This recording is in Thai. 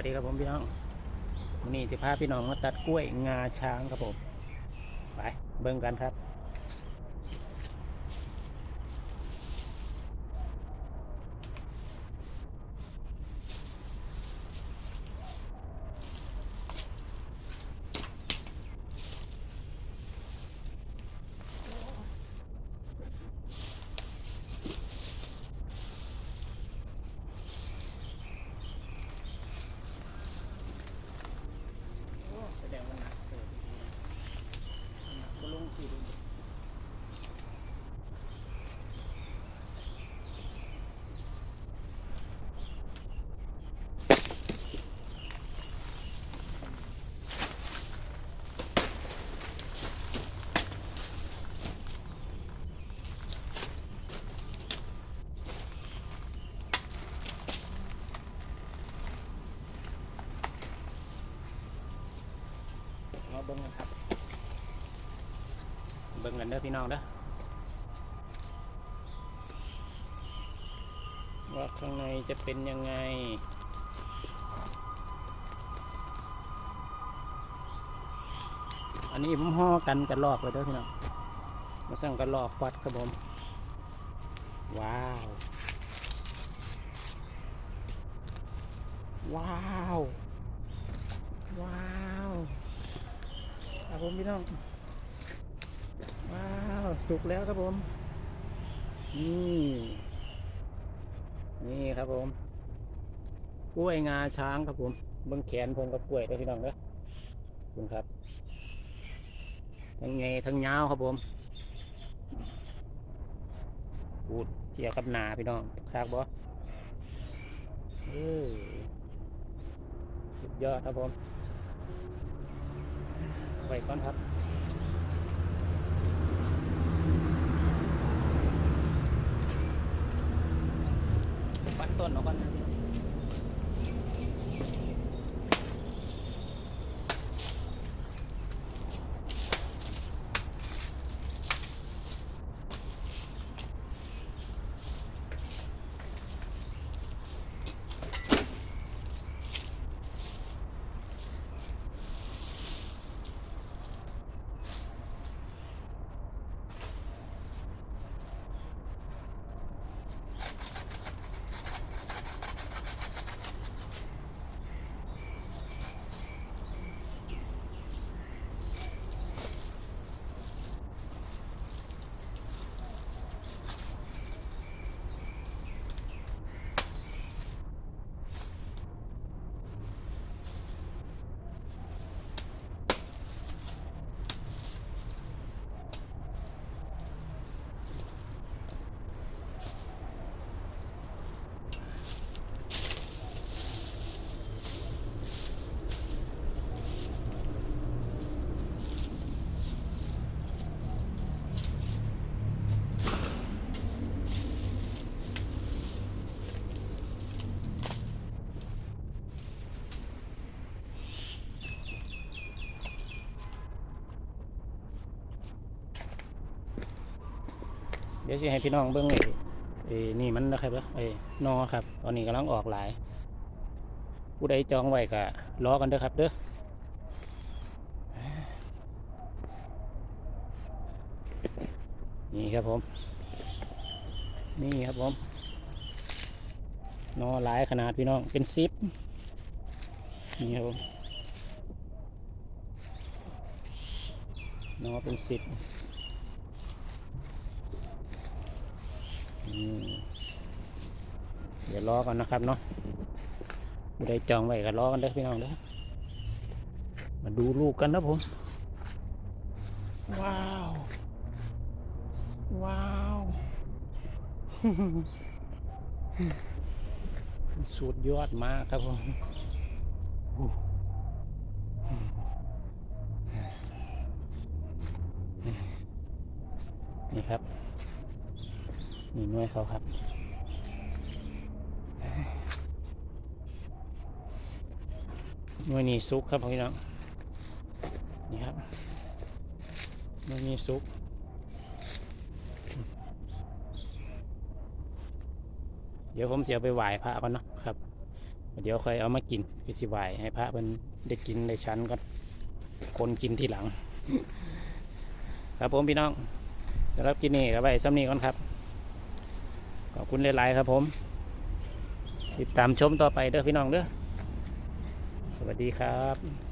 วัสดีครับผมพี่น้องวันนี้จะพาพี่น้องมาตัดกล้วยงาช้างครับผม ไปเบิ่งกันครับ แสดงว่าหนักเกินหนักก็ลงสิดูมาเบิ่งกันครับ เบิ่งกันเด้อพี่น้องเด้อว่าข้างในจะเป็นยังไงอันนี้ผมห่อกันกันลอกเลยเด้อพี่น้อง มาสั่งกันลอกฟัดครับผม ว้าว ว้าว ว้าว ครับผมพี่น้อง ว้าว สุกแล้วครับผม นี่ นี่ครับผม กล้วยงาช้างครับผม เบิ้งแขนผมกับกล้วยด้อพี่น้องเด้อคุณครับ ทั้งไงทั้งยาวครับผมพูดเกี่ยวกับนาพี่น้องคากบอเออสุดยอดครับผม ไว้ก่อนครับปันต้นออกก่อนนะ ดี๋ยวจะให้พี่น้องเบิ้งไอ้ไอ้นี่มันนะครับไอ้นอครับ ตอนนี้กำลังออกหลาย ผู้ใดจองไว้ก็รอกันเด้อครับเด้อนี่ครับผม นี่ครับผมนอหลายขนาดพี่น้องเป็นซิปนี่ครับผมนอเป็นสิบอืม เดี๋ยวรอก่อนนะครับเนาะผู้ใดจองไว้ก็รอกันเด้อพี่น้องเด้อมาดูลูกกันนะผม ว้าว ว้าวสุดยอดมากครับผมอู้นี่ครับ นี่หน่วยเขาครับ หน่วยนี้ซุกครับพี่น้องนี่ครับหน่วยนี้ซุกเดี๋ยวผมเสียไปไหว้พระก่อนเนาะครับ เดี๋ยวค่อยเอามากินพิสิไหวายให้พระเพิ่นได้กินได้ชั้นก็คนกินทีหลัง ครับผมพี่น้องสำหรับกินนี่ก็ไว้ซ้ำนี้ก่อนครับขอบคุณหลายๆครับผม ติดตามชมต่อไปเด้อพี่น้องเด้อ วัสดีครับ